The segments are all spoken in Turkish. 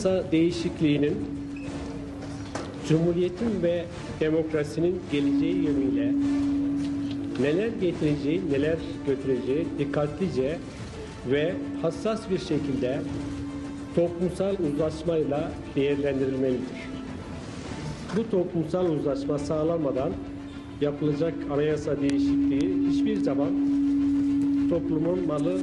Anayasa değişikliğinin Cumhuriyetin ve demokrasinin geleceği yönüyle neler getireceği, neler götüreceği dikkatlice ve hassas bir şekilde toplumsal uzlaşmayla değerlendirilmelidir. Bu toplumsal uzlaşma sağlanmadan yapılacak anayasa değişikliği hiçbir zaman toplumun malı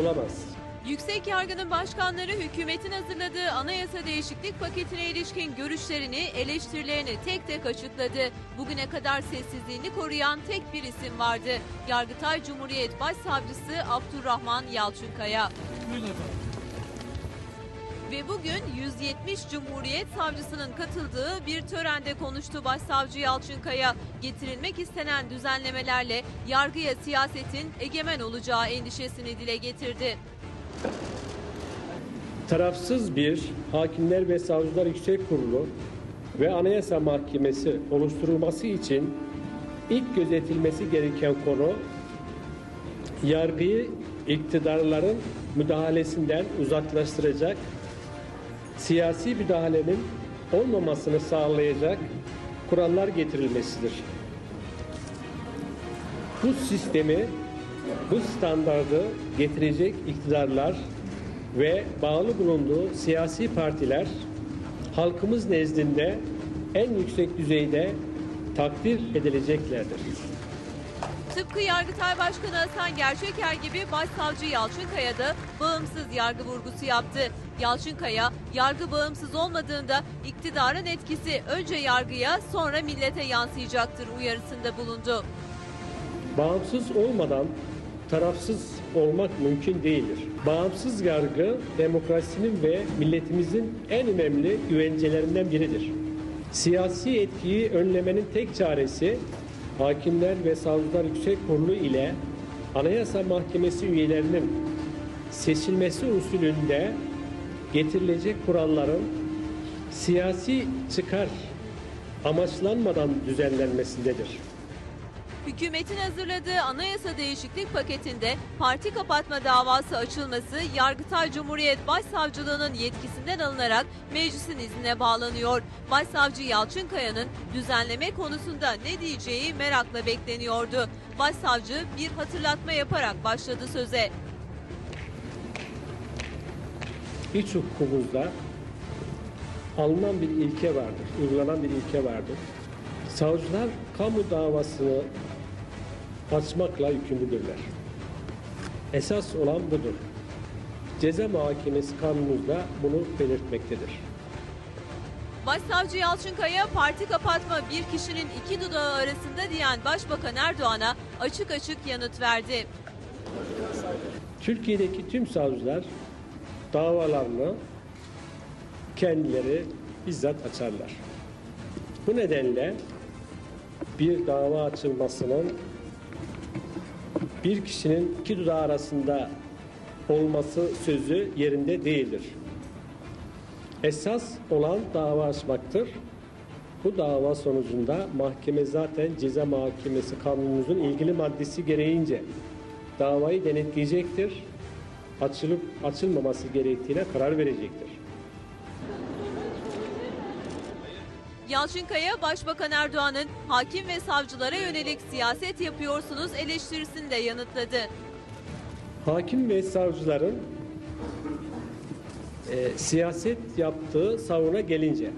olamaz. Yüksek Yargı'nın başkanları hükümetin hazırladığı anayasa değişiklik paketine ilişkin görüşlerini, eleştirilerini tek tek açıkladı. Bugüne kadar sessizliğini koruyan tek bir isim vardı. Yargıtay Cumhuriyet Başsavcısı Abdurrahman Yalçınkaya. Ve bugün 170 Cumhuriyet Savcısının katıldığı bir törende konuştu Başsavcı Yalçınkaya. Getirilmek istenen düzenlemelerle yargıya siyasetin egemen olacağı endişesini dile getirdi. Tarafsız bir Hakimler ve Savcılar Yüksek Kurulu ve Anayasa Mahkemesi oluşturulması için ilk gözetilmesi gereken konu yargıyı iktidarların müdahalesinden uzaklaştıracak, siyasi müdahalenin olmamasını sağlayacak kurallar getirilmesidir. Bu sistemi, bu standardı getirecek iktidarlar ve bağlı bulunduğu siyasi partiler halkımız nezdinde en yüksek düzeyde takdir edileceklerdir. Tıpkı Yargıtay Başkanı Hasan Gerçeker gibi Başsavcı Yalçınkaya da bağımsız yargı vurgusu yaptı. Yalçınkaya, yargı bağımsız olmadığında iktidarın etkisi önce yargıya sonra millete yansıyacaktır uyarısında bulundu. Bağımsız olmadan tarafsız olmak mümkün değildir. Bağımsız yargı demokrasinin ve milletimizin en önemli güvencelerinden biridir. Siyasi etkiyi önlemenin tek çaresi Hakimler ve Savcılar Yüksek Kurulu ile Anayasa Mahkemesi üyelerinin seçilmesi usulünde getirilecek kuralların siyasi çıkar amaçlanmadan düzenlenmesindedir. Hükümetin hazırladığı anayasa değişiklik paketinde parti kapatma davası açılması Yargıtay Cumhuriyet Başsavcılığının yetkisinden alınarak meclisin iznine bağlanıyor. Başsavcı Yalçınkaya'nın düzenleme konusunda ne diyeceği merakla bekleniyordu. Başsavcı bir hatırlatma yaparak başladı söze. iç hukukumuzda alınan bir ilke vardır, uygulanan bir ilke vardır. Savcılar kamu davasını açmakla yükümlüdürler. Esas olan budur. Ceza muhakemesi kanunumuzda bunu belirtmektedir. Başsavcı Yalçınkaya parti kapatma bir kişinin iki dudağı arasında diyen Başbakan Erdoğan'a açık açık yanıt verdi. Türkiye'deki tüm savcılar davalarını kendileri bizzat açarlar. Bu nedenle bir dava açılmasının bir kişinin iki dudağı arasında olması sözü yerinde değildir. Esas olan dava açmaktır. Bu dava sonucunda mahkeme zaten ceza mahkemesi kanunumuzun ilgili maddesi gereğince davayı denetleyecektir. Açılıp açılmaması gerektiğine karar verecektir. Yalçınkaya Başbakan Erdoğan'ın hakim ve savcılara yönelik siyaset yapıyorsunuz eleştirisini de yanıtladı. Hakim ve savcıların e, siyaset yaptığı savuna gelince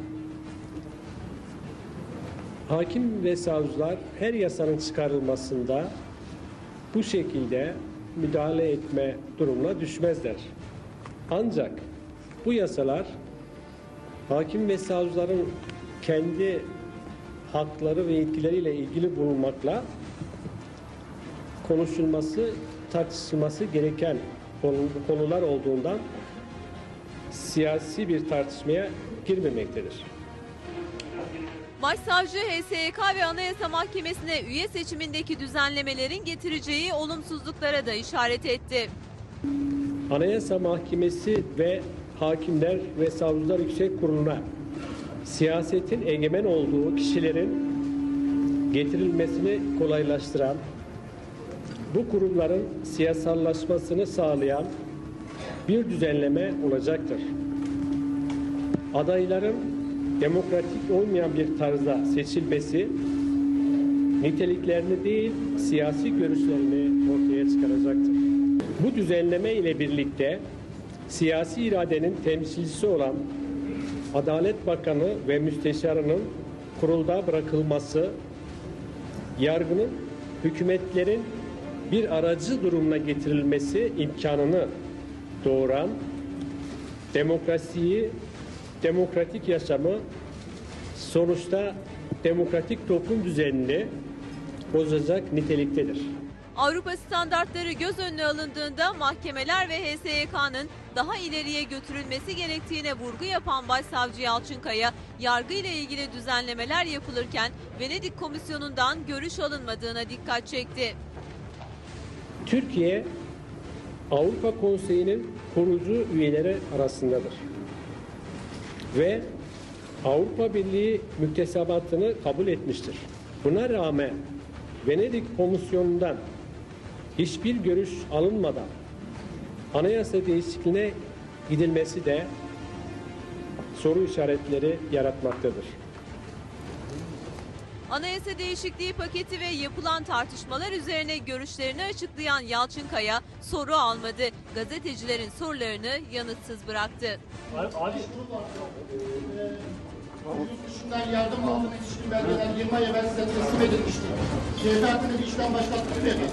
hakim ve savcılar her yasanın çıkarılmasında bu şekilde müdahale etme durumuna düşmezler. Ancak bu yasalar hakim ve savcıların kendi hakları ve yetkileriyle ilgili bulunmakla konuşulması, tartışılması gereken konu- konular olduğundan siyasi bir tartışmaya girmemektedir. Başsavcı HSYK ve Anayasa Mahkemesi'ne üye seçimindeki düzenlemelerin getireceği olumsuzluklara da işaret etti. Anayasa Mahkemesi ve Hakimler ve Savcılar Yüksek Kurulu'na siyasetin egemen olduğu kişilerin getirilmesini kolaylaştıran, bu kurumların siyasallaşmasını sağlayan bir düzenleme olacaktır. adayların demokratik olmayan bir tarzda seçilmesi niteliklerini değil siyasi görüşlerini ortaya çıkaracaktır. Bu düzenleme ile birlikte siyasi iradenin temsilcisi olan Adalet Bakanı ve Müsteşarının kurulda bırakılması, yargının hükümetlerin bir aracı durumuna getirilmesi imkanını doğuran demokrasiyi, demokratik yaşamı sonuçta demokratik toplum düzenini bozacak niteliktedir. Avrupa standartları göz önüne alındığında mahkemeler ve HSYK'nın daha ileriye götürülmesi gerektiğine vurgu yapan Başsavcı Yalçınkaya, yargı ile ilgili düzenlemeler yapılırken Venedik Komisyonu'ndan görüş alınmadığına dikkat çekti. Türkiye Avrupa Konseyi'nin kurucu üyeleri arasındadır. Ve Avrupa Birliği müktesebatını kabul etmiştir. Buna rağmen Venedik Komisyonu'ndan hiçbir görüş alınmadan anayasa değişikliğine gidilmesi de soru işaretleri yaratmaktadır. Anayasa değişikliği paketi ve yapılan tartışmalar üzerine görüşlerini açıklayan Yalçınkaya soru almadı. Gazetecilerin sorularını yanıtsız bıraktı. Yurt dışından yardım aldığına ilişkin belgeler 20 ay evvel size teslim edilmişti. CHP hakkında bir işlem başlattınız mı efendim?